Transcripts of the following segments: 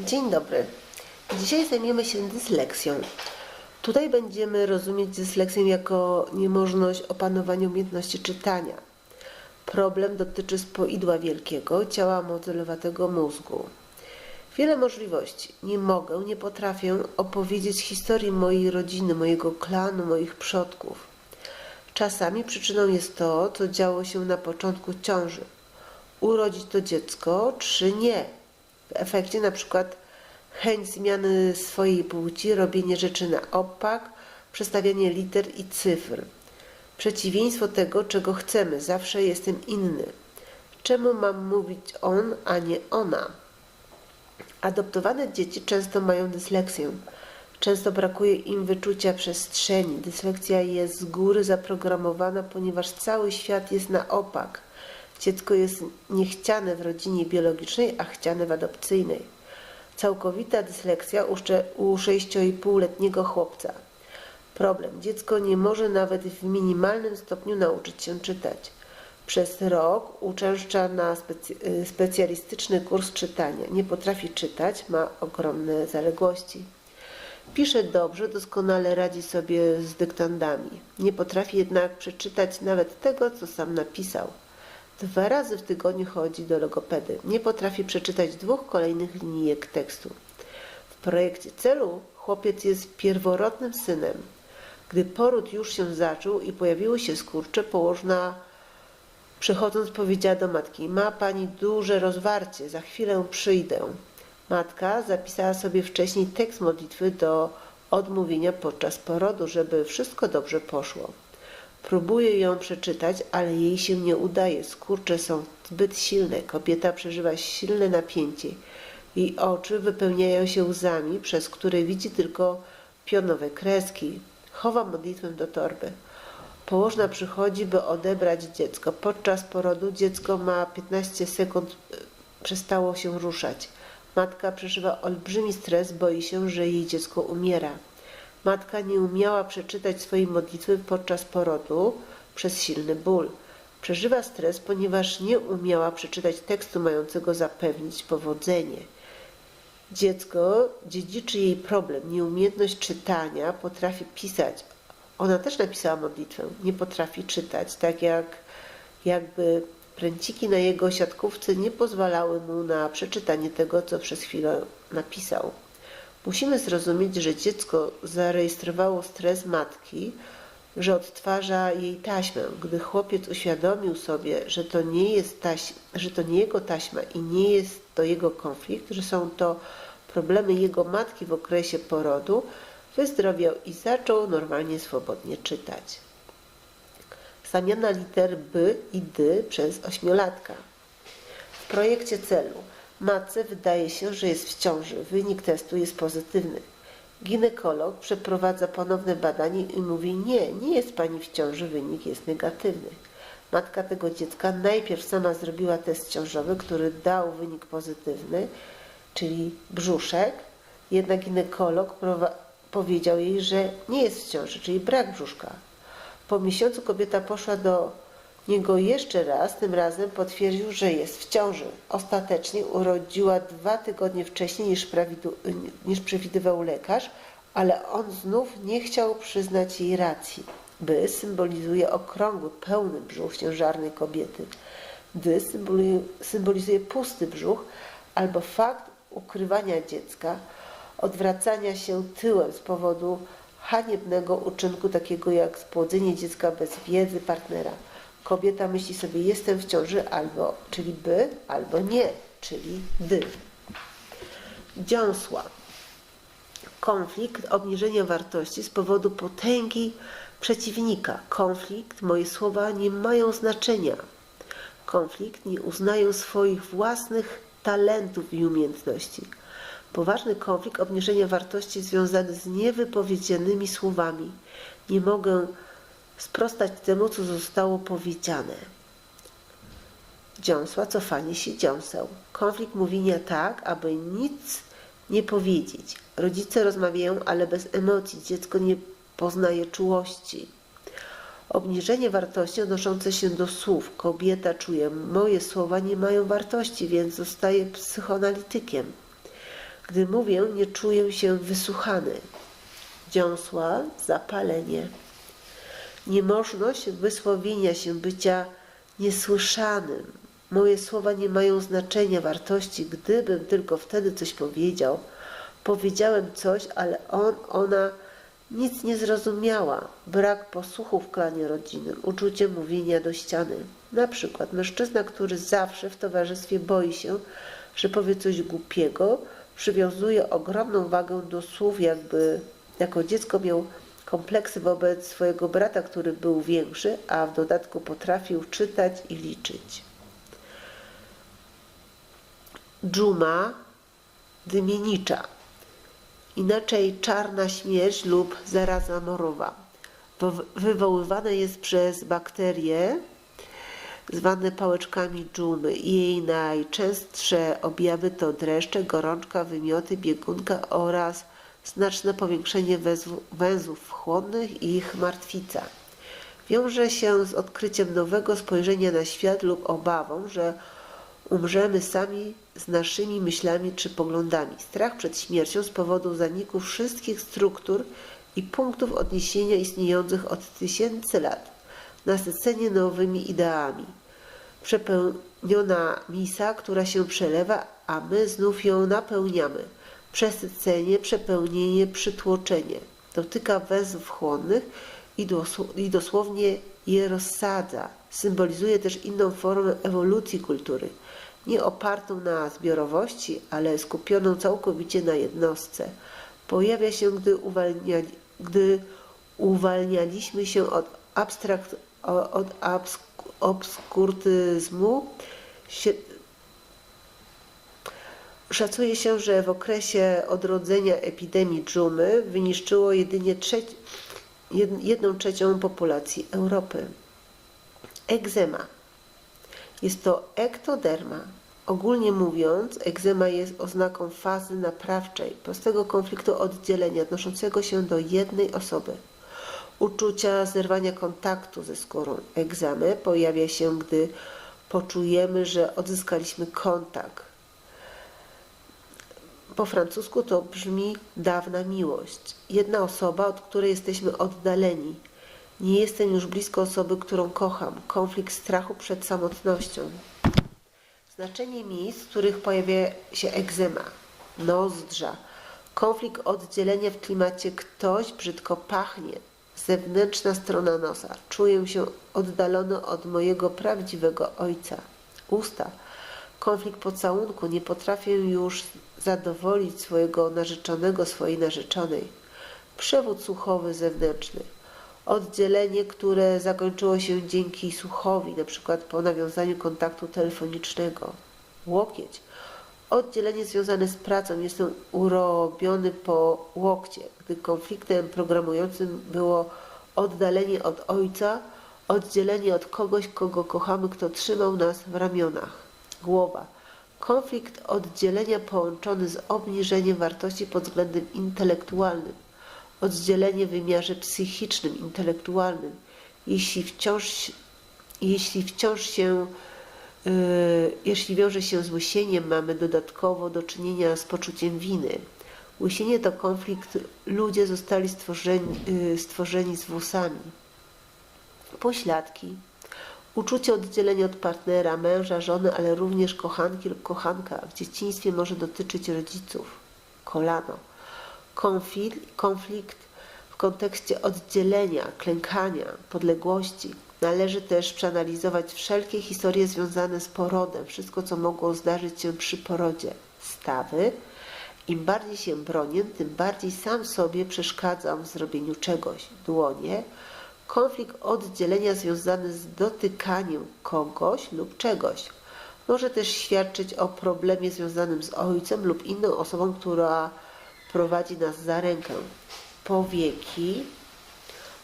Dzień dobry. Dzisiaj zajmiemy się dysleksją. Tutaj będziemy rozumieć dysleksję jako niemożność opanowania umiejętności czytania. Problem dotyczy spoidła wielkiego, ciała modelowatego mózgu. Wiele możliwości. Nie mogę, nie potrafię opowiedzieć historii mojej rodziny, mojego klanu, moich przodków. Czasami przyczyną jest to, co działo się na początku ciąży. Urodzić to dziecko, czy nie. W efekcie na przykład chęć zmiany swojej płci, robienie rzeczy na opak, przestawianie liter i cyfr. Przeciwieństwo tego, czego chcemy. Zawsze jestem inny. Czemu mam mówić on, a nie ona? Adoptowane dzieci często mają dysleksję. Często brakuje im wyczucia przestrzeni. Dyslekcja jest z góry zaprogramowana, ponieważ cały świat jest na opak. Dziecko jest niechciane w rodzinie biologicznej, a chciane w adopcyjnej. Całkowita dysleksja u sze- u 6,5-letniego chłopca. Problem. Dziecko nie może nawet w minimalnym stopniu nauczyć się czytać. Przez rok uczęszcza na specy- specjalistyczny kurs czytania. Nie potrafi czytać, ma ogromne zaległości. Pisze dobrze, doskonale radzi sobie z dyktandami. Nie potrafi jednak przeczytać nawet tego, co sam napisał. Dwa razy w tygodniu chodzi do logopedy. Nie potrafi przeczytać dwóch kolejnych linijek tekstu. W projekcie celu chłopiec jest pierworodnym synem. Gdy poród już się zaczął i pojawiły się skurcze, położna przychodząc powiedziała do matki: Ma pani duże rozwarcie, za chwilę przyjdę. Matka zapisała sobie wcześniej tekst modlitwy do odmówienia podczas porodu, żeby wszystko dobrze poszło. Próbuje ją przeczytać, ale jej się nie udaje. Skurcze są zbyt silne. Kobieta przeżywa silne napięcie. Jej oczy wypełniają się łzami, przez które widzi tylko pionowe kreski. Chowa modlitwę do torby. Położna przychodzi, by odebrać dziecko. Podczas porodu dziecko ma 15 sekund, y, przestało się ruszać. Matka przeżywa olbrzymi stres, boi się, że jej dziecko umiera. Matka nie umiała przeczytać swojej modlitwy podczas porodu przez silny ból. Przeżywa stres, ponieważ nie umiała przeczytać tekstu mającego zapewnić powodzenie. Dziecko dziedziczy jej problem, nieumiejętność czytania, potrafi pisać. Ona też napisała modlitwę, nie potrafi czytać, tak jak jakby pręciki na jego siatkówce nie pozwalały mu na przeczytanie tego, co przez chwilę napisał. Musimy zrozumieć, że dziecko zarejestrowało stres matki, że odtwarza jej taśmę. Gdy chłopiec uświadomił sobie, że to nie jest że to nie jego taśma i nie jest to jego konflikt, że są to problemy jego matki w okresie porodu, wyzdrowiał i zaczął normalnie, swobodnie czytać. Zamiana liter B i D przez ośmiolatka. W projekcie celu matce wydaje się, że jest w ciąży. Wynik testu jest pozytywny. Ginekolog przeprowadza ponowne badanie i mówi: Nie, nie jest pani w ciąży, wynik jest negatywny. Matka tego dziecka najpierw sama zrobiła test ciążowy, który dał wynik pozytywny, czyli brzuszek. Jednak ginekolog powiedział jej, że nie jest w ciąży, czyli brak brzuszka. Po miesiącu kobieta poszła do niego jeszcze raz, tym razem potwierdził, że jest w ciąży. Ostatecznie urodziła dwa tygodnie wcześniej niż, niż przewidywał lekarz, ale on znów nie chciał przyznać jej racji. By symbolizuje okrągły, pełny brzuch ciężarnej kobiety. Symbolizuje, symbolizuje pusty brzuch albo fakt ukrywania dziecka, odwracania się tyłem z powodu haniebnego uczynku takiego jak spłodzenie dziecka bez wiedzy partnera. Kobieta myśli sobie jestem w ciąży albo, czyli by, albo nie, czyli dy. Dziąsła. Konflikt, obniżenie wartości z powodu potęgi przeciwnika. Konflikt, moje słowa nie mają znaczenia. Konflikt, nie uznają swoich własnych talentów i umiejętności. Poważny konflikt, obniżenie wartości związany z niewypowiedzianymi słowami. Nie mogę sprostać temu, co zostało powiedziane. Dziąsła, cofanie się dziąseł. Konflikt mówienia tak, aby nic nie powiedzieć. Rodzice rozmawiają, ale bez emocji. Dziecko nie poznaje czułości. Obniżenie wartości odnoszące się do słów. Kobieta czuje, moje słowa nie mają wartości, więc zostaje psychoanalitykiem. Gdy mówię, nie czuję się wysłuchany. Dziąsła, zapalenie. Niemożność wysłowienia się, bycia niesłyszanym. Moje słowa nie mają znaczenia, wartości. Gdybym tylko wtedy coś powiedział, powiedziałem coś, ale on, ona nic nie zrozumiała. Brak posłuchu w klanie rodziny, uczucie mówienia do ściany. Na przykład mężczyzna, który zawsze w towarzystwie boi się, że powie coś głupiego, przywiązuje ogromną wagę do słów, jakby jako dziecko miał kompleksy wobec swojego brata, który był większy, a w dodatku potrafił czytać i liczyć. Dżuma dymienicza, inaczej czarna śmierć lub zaraza morowa. Wo- Wywoływane jest przez bakterie zwane pałeczkami dżumy. Jej najczęstsze objawy to dreszcze, gorączka, wymioty, biegunka oraz znaczne powiększenie węzł- węzłów chłonnych i ich martwica. Wiąże się z odkryciem nowego spojrzenia na świat lub obawą, że umrzemy sami z naszymi myślami czy poglądami. Strach przed śmiercią z powodu zaniku wszystkich struktur i punktów odniesienia istniejących od tysięcy lat. Nasycenie nowymi ideami. Przepełniona misa, która się przelewa, a my znów ją napełniamy. Przesycenie, przepełnienie, przytłoczenie. Dotyka węzłów chłonnych i, dosł- i dosłownie je rozsadza. Symbolizuje też inną formę ewolucji kultury, nie opartą na zbiorowości, ale skupioną całkowicie na jednostce. Pojawia się, gdy, uwalnia, gdy uwalnialiśmy się od, abstrakt, od obskurtyzmu. Szacuje się, że w okresie odrodzenia epidemii dżumy wyniszczyło jedynie trzeć, jed, jedną trzecią populacji Europy. Egzema. Jest to ektoderma. Ogólnie mówiąc, egzema jest oznaką fazy naprawczej, prostego konfliktu oddzielenia odnoszącego się do jednej osoby. Uczucia zerwania kontaktu ze skórą. Egzamy pojawia się, gdy poczujemy, że odzyskaliśmy kontakt. Po francusku to brzmi dawna miłość. Jedna osoba, od której jesteśmy oddaleni. Nie jestem już blisko osoby, którą kocham. Konflikt strachu przed samotnością. Znaczenie miejsc, w których pojawia się egzema. Nozdrza. Konflikt oddzielenia w klimacie ktoś brzydko pachnie. Zewnętrzna strona nosa. Czuję się oddalony od mojego prawdziwego ojca. Usta. Konflikt pocałunku. Nie potrafię już zadowolić swojego narzeczonego, swojej narzeczonej. Przewód słuchowy zewnętrzny. Oddzielenie, które zakończyło się dzięki słuchowi, na przykład po nawiązaniu kontaktu telefonicznego. Łokieć. Oddzielenie związane z pracą. Jestem urobiony po łokcie, gdy konfliktem programującym było oddalenie od ojca, oddzielenie od kogoś, kogo kochamy, kto trzymał nas w ramionach. Głowa. Konflikt oddzielenia połączony z obniżeniem wartości pod względem intelektualnym. Oddzielenie w wymiarze psychicznym, intelektualnym. Jeśli wciąż, jeśli wciąż się, yy, jeśli wiąże się z łysieniem, mamy dodatkowo do czynienia z poczuciem winy. Łysienie to konflikt, ludzie zostali stworzeni, yy, stworzeni z włosami. Pośladki. Uczucie oddzielenia od partnera, męża, żony, ale również kochanki lub kochanka. W dzieciństwie może dotyczyć rodziców. Kolano. Konflikt, w kontekście oddzielenia, klękania, podległości. Należy też przeanalizować wszelkie historie związane z porodem, wszystko co mogło zdarzyć się przy porodzie. Stawy. Im bardziej się bronię, tym bardziej sam sobie przeszkadzam w zrobieniu czegoś. Dłonie. Konflikt oddzielenia związany z dotykaniem kogoś lub czegoś. Może też świadczyć o problemie związanym z ojcem lub inną osobą, która prowadzi nas za rękę. Powieki.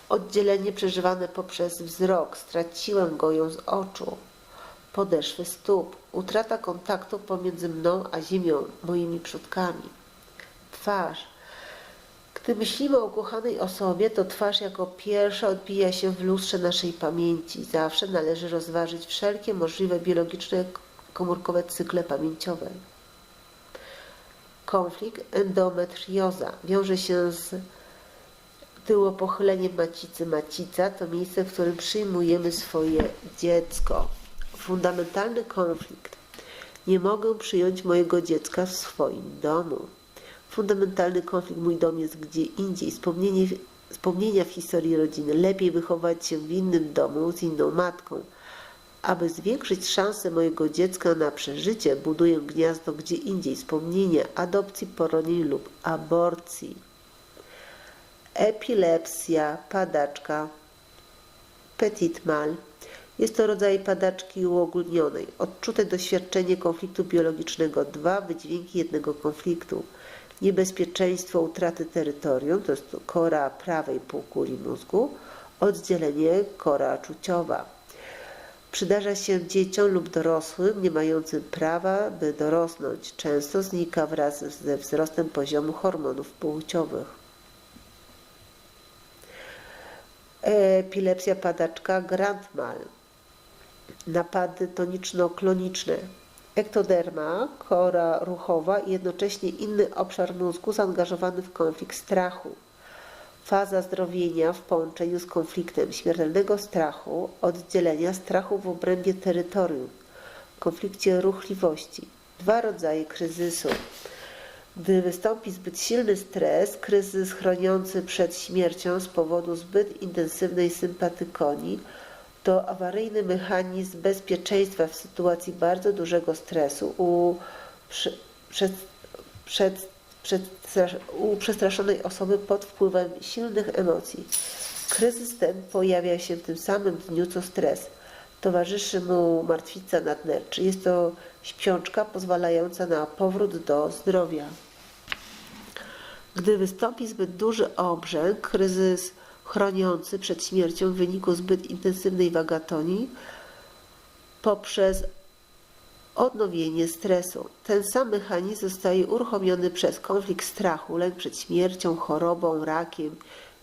Oddzielenie przeżywane poprzez wzrok. Straciłem go ją z oczu. Podeszwy stóp. Utrata kontaktu pomiędzy mną a ziemią, moimi przodkami. Twarz. Gdy myślimy o ukochanej osobie, to twarz jako pierwsza odbija się w lustrze naszej pamięci. Zawsze należy rozważyć wszelkie możliwe biologiczne komórkowe cykle pamięciowe. Konflikt endometrioza wiąże się z tyłopochyleniem macicy. Macica to miejsce, w którym przyjmujemy swoje dziecko. Fundamentalny konflikt. Nie mogę przyjąć mojego dziecka w swoim domu. Fundamentalny konflikt. Mój dom jest gdzie indziej. Wspomnienie, wspomnienia w historii rodziny. Lepiej wychować się w innym domu z inną matką. Aby zwiększyć szanse mojego dziecka na przeżycie, buduję gniazdo gdzie indziej. Wspomnienie adopcji, poronień lub aborcji. Epilepsja, padaczka, petit mal. Jest to rodzaj padaczki uogólnionej. Odczute doświadczenie konfliktu biologicznego. Dwa wydźwięki jednego konfliktu. Niebezpieczeństwo utraty terytorium, to jest kora prawej półkuli mózgu. Oddzielenie kora czuciowa. Przydarza się dzieciom lub dorosłym nie mającym prawa, by dorosnąć. Często znika wraz ze wzrostem poziomu hormonów płciowych. Epilepsja padaczka Grand Mal. Napady toniczno-kloniczne. Ektoderma, kora ruchowa i jednocześnie inny obszar mózgu zaangażowany w konflikt strachu. Faza zdrowienia w połączeniu z konfliktem śmiertelnego strachu, oddzielenia strachu w obrębie terytorium, konflikcie ruchliwości. Dwa rodzaje kryzysu. Gdy wystąpi zbyt silny stres, kryzys chroniący przed śmiercią z powodu zbyt intensywnej sympatykonii, to awaryjny mechanizm bezpieczeństwa w sytuacji bardzo dużego stresu u, przed, przed, przed, u przestraszonej osoby pod wpływem silnych emocji. Kryzys ten pojawia się w tym samym dniu co stres. Towarzyszy mu martwica nadnerczy. Jest to śpiączka pozwalająca na powrót do zdrowia. Gdy wystąpi zbyt duży obrzęk, kryzys chroniący przed śmiercią w wyniku zbyt intensywnej wagatonii poprzez odnowienie stresu. Ten sam mechanizm zostaje uruchomiony przez konflikt strachu, lęk przed śmiercią, chorobą, rakiem,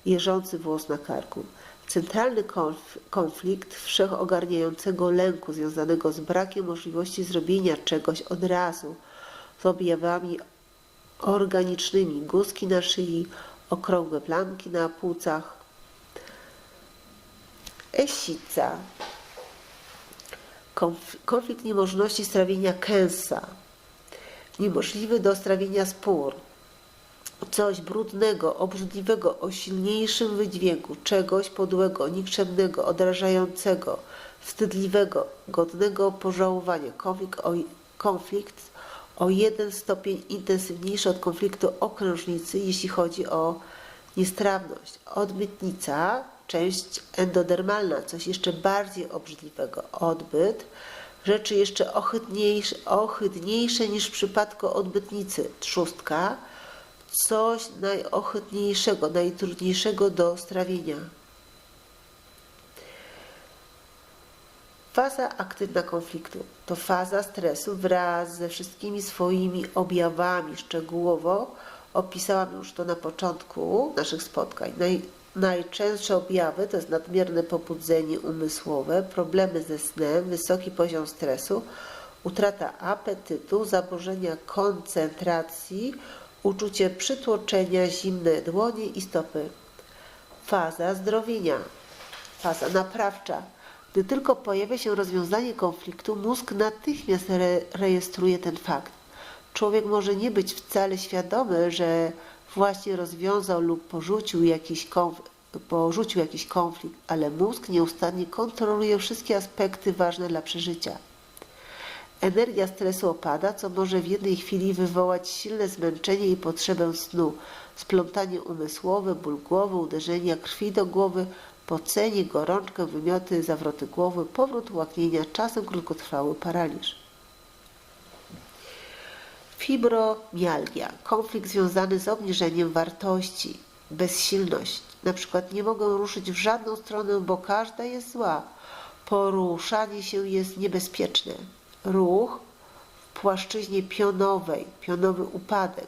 jeżący włos na karku. Centralny konf konflikt wszechogarniającego lęku związanego z brakiem możliwości zrobienia czegoś od razu, z objawami organicznymi, guzki na szyi, okrągłe plamki na płucach. Esica. Konf konflikt niemożności strawienia kęsa. Niemożliwy do strawienia spór. Coś brudnego, obrzydliwego, o silniejszym wydźwięku, czegoś podłego, nikczemnego, odrażającego, wstydliwego, godnego pożałowania. Konflikt o, konflikt o jeden stopień intensywniejszy od konfliktu okrężnicy, jeśli chodzi o niestrawność. Odbytnica, część endodermalna, coś jeszcze bardziej obrzydliwego. Odbyt, rzeczy jeszcze ohydniejsze, ohydniejsze niż w przypadku odbytnicy. Trzustka, coś najohydniejszego, najtrudniejszego do strawienia. Faza aktywna konfliktu to faza stresu wraz ze wszystkimi swoimi objawami. Szczegółowo opisałam już to na początku naszych spotkań. Najczęstsze objawy to jest nadmierne pobudzenie umysłowe, problemy ze snem, wysoki poziom stresu, utrata apetytu, zaburzenia koncentracji, uczucie przytłoczenia, zimne dłonie i stopy. Faza zdrowienia, faza naprawcza gdy tylko pojawia się rozwiązanie konfliktu, mózg natychmiast re rejestruje ten fakt. Człowiek może nie być wcale świadomy, że właśnie rozwiązał lub porzucił jakiś, porzucił jakiś konflikt, ale mózg nieustannie kontroluje wszystkie aspekty ważne dla przeżycia. Energia stresu opada, co może w jednej chwili wywołać silne zmęczenie i potrzebę snu, splątanie umysłowe, ból głowy, uderzenia krwi do głowy, pocenie, gorączkę, wymioty, zawroty głowy, powrót łaknienia, czasem krótkotrwały paraliż. Fibromialgia, konflikt związany z obniżeniem wartości, bezsilność. Na przykład nie mogę ruszyć w żadną stronę, bo każda jest zła. Poruszanie się jest niebezpieczne. Ruch w płaszczyźnie pionowej, pionowy upadek.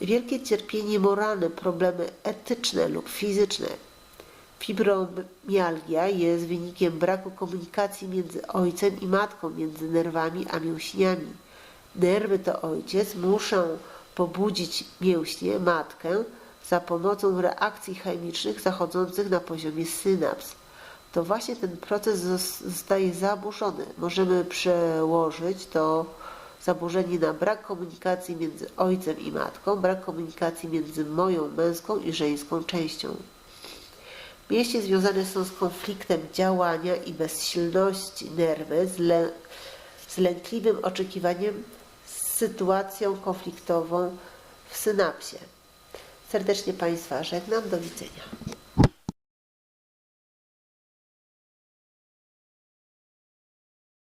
Wielkie cierpienie moralne, problemy etyczne lub fizyczne, Fibromialgia jest wynikiem braku komunikacji między ojcem i matką, między nerwami a mięśniami. Nerwy to ojciec, muszą pobudzić mięśnie, matkę, za pomocą reakcji chemicznych zachodzących na poziomie synaps. To właśnie ten proces zos- zostaje zaburzony. Możemy przełożyć to zaburzenie na brak komunikacji między ojcem i matką, brak komunikacji między moją męską i żeńską częścią. Mięśnie związane są z konfliktem działania i bezsilności nerwy, z, lę- z lękliwym oczekiwaniem, sytuacją konfliktową w synapsie. Serdecznie Państwa żegnam. Do widzenia.